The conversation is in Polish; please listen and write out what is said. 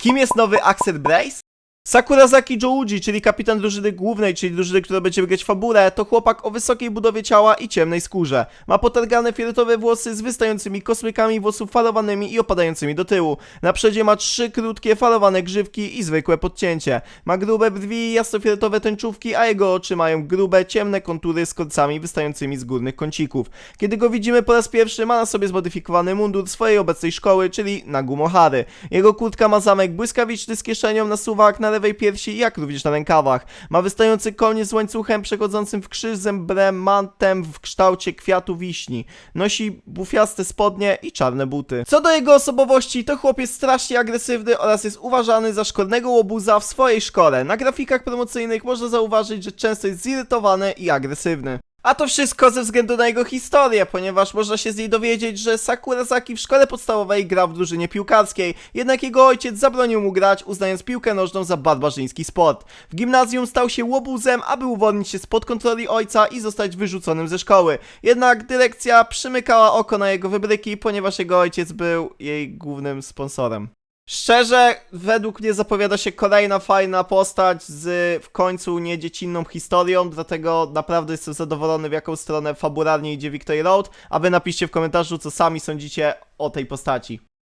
Kim jest nowy Axel Brace? Sakurazaki Jouji, czyli kapitan drużyny głównej, czyli drużyny, która będzie grać fabulę, to chłopak o wysokiej budowie ciała i ciemnej skórze. Ma potargane fioletowe włosy z wystającymi kosmykami włosów falowanymi i opadającymi do tyłu. Na przodzie ma trzy krótkie falowane grzywki i zwykłe podcięcie. Ma grube brwi i jasnofioletowe tęczówki, a jego oczy mają grube, ciemne kontury z kolcami wystającymi z górnych kącików. Kiedy go widzimy po raz pierwszy, ma na sobie zmodyfikowany mundur swojej obecnej szkoły, czyli Nagumohary. Jego kurtka ma zamek błyskawiczny z kieszenią na suwak na lewej piersi, jak również na rękawach. Ma wystający koniec z łańcuchem przechodzącym w krzyż z emblemantem w kształcie kwiatu wiśni. Nosi bufiaste spodnie i czarne buty. Co do jego osobowości, to chłop jest strasznie agresywny oraz jest uważany za szkolnego łobuza w swojej szkole. Na grafikach promocyjnych można zauważyć, że często jest zirytowany i agresywny. A to wszystko ze względu na jego historię, ponieważ można się z niej dowiedzieć, że Sakurazaki w szkole podstawowej grał w drużynie piłkarskiej, jednak jego ojciec zabronił mu grać, uznając piłkę nożną za barbarzyński sport. W gimnazjum stał się łobuzem, aby uwolnić się spod kontroli ojca i zostać wyrzuconym ze szkoły. Jednak dyrekcja przymykała oko na jego wybryki, ponieważ jego ojciec był jej głównym sponsorem. Szczerze, według mnie zapowiada się kolejna fajna postać z w końcu niedziecinną historią, dlatego naprawdę jestem zadowolony w jaką stronę fabularnie idzie Victory Road, a wy napiszcie w komentarzu co sami sądzicie o tej postaci.